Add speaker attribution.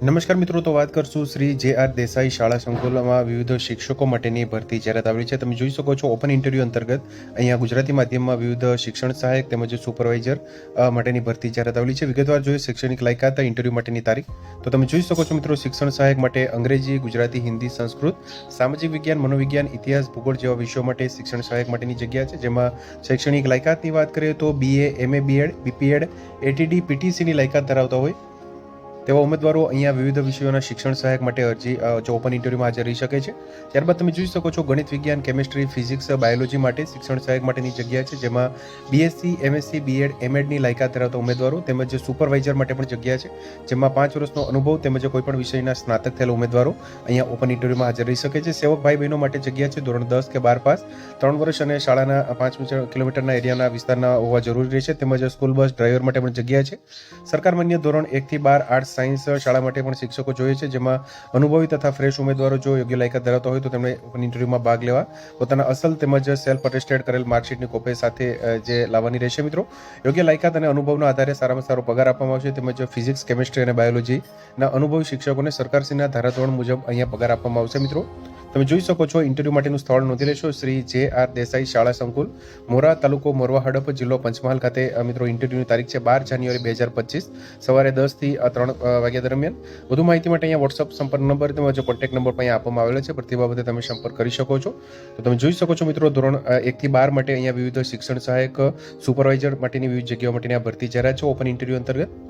Speaker 1: નમસ્કાર મિત્રો, તો વાત કરશું શ્રી જે આર દેસાઈ શાળા સંકુલમાં વિવિધ શિક્ષકો માટેની ભરતી જાહેરાત આવેલી છે, તમે જોઈ શકો છો ઓપન ઇન્ટરવ્યૂ અંતર્ગત અહીંયા ગુજરાતી માધ્યમમાં વિવિધ શિક્ષણ સહાયક તેમજ સુપરવાઇઝર માટેની ભરતી જાહેરાત આવેલી છે. વિગતવાર જોઈએ શૈક્ષણિક લાયકાત ઇન્ટરવ્યૂ માટેની તારીખ. તો તમે જોઈ શકો છો મિત્રો, શિક્ષણ સહાયક માટે અંગ્રેજી, ગુજરાતી, હિન્દી, સંસ્કૃત, સામાજિક વિજ્ઞાન, મનોવિજ્ઞાન, ઇતિહાસ, ભૂગોળ જેવા વિષયો માટે શિક્ષણ સહાયક માટેની જગ્યા છે. જેમાં શૈક્ષણિક લાયકાતની વાત કરીએ તો BA MA BEd BPEd ATD પીટીસીની લાયકાત ધરાવતા હોય. તેવા ઉમેદવારો અહીંયા વિવિધ વિષયોના શિક્ષણ સહાયક માટે અરજી જો ઓપન ઇન્ટરવ્યુમાં હાજર રહી શકે છે. ત્યારબાદ તમે જોઈ શકો છો ગણિત, વિજ્ઞાન કેમિસ્ટ્રી ફિઝિક્સ બાયોલોજી માટે શિક્ષણ સહાયક માટેની જગ્યા છે, જેમાં બીએસસી એમએસસી બીએડ એમએડની લાયકાત ધરાવતા ઉમેદવારો તેમજ સુપરવાઇઝર માટે પણ જગ્યા છે, જેમાં પાંચ વર્ષનો અનુભવ તેમજ કોઈપણ વિષયના સ્નાતક થયેલા ઉમેદવારો અહીંયા ઓપન ઇન્ટરવ્યુમાં હાજર રહી શકે છે. સેવક ભાઈ બહેનો માટે જગ્યા છે ધોરણ દસ કે બાર પાસ. ત્રણ વર્ષ અને શાળાના પાંચ કિલોમીટરના એરિયાના વિસ્તારના હોવા જરૂરી રહેશે તેમજ સ્કૂલ બસ ડ્રાઈવર માટે પણ જગ્યા છે. સરકાર માન્ય ધોરણ એકથી બાર આર્ટ્સ સાયન્સ શાળા માટે પણ શિક્ષકો જોઈએ છે, જેમાં અનુભવી તથા ફ્રેશ ઉમેદવારો જો યોગ્ય લાયકાત ધરાવતા હોય તો તેમણે ઇન્ટરવ્યુમાં ભાગ લેવા. પોતાના અસલ તેમજ સેલ્ફ અટેસ્ટેડ કરેલ માર્કશીટની કોપી સાથે જે લાવવાની રહેશે મિત્રો. યોગ્ય લાયકાત અને અનુભવના આધારે સારામાં સારો પગાર આપવામાં આવશે તેમજ ફિઝિક્સ, કેમિસ્ટ્રી અને બાયોલોજીના અનુભવી શિક્ષકોને સરકારશ્રીના ધારાધોરણ મુજબ અહીંયા પગાર આપવામાં આવશે મિત્રો. તમે જોઈ શકો છો ઇન્ટરવ્યૂ માટેનું સ્થળ નોંધી લેશો. શ્રી જે આર દેસાઈ શાળા સંકુલ, મોરા તાલુકો મોરવા હડપ જિલ્લો પંચમહાલ ખાતે મિત્રો ઇન્ટરવ્યૂની તારીખ છે બાર જાન્યુઆરી બે હજાર પચીસ, સવારે દસથી ત્રણ વાગ્યા દરમિયાન. વધુ માહિતી માટે અહીંયા વોટ્સઅપ સંપર્ક નંબર તેમજ કોન્ટેક્ટ નંબર પણ અહીંયા આપવામાં આવેલો છે. ભરતી બાબતે તમે સંપર્ક કરી શકો છો. તો તમે જોઈ શકો છો, મિત્રો, ધોરણ એકથી બાર માટે અહીંયા વિવિધ શિક્ષણ સહાયક સુપરવાઇઝર માટેની વિવિધ જગ્યાઓ માટેની આ ભરતી જાહેરાત છે. ઓપન ઇન્ટરવ્યૂ અંતર્ગત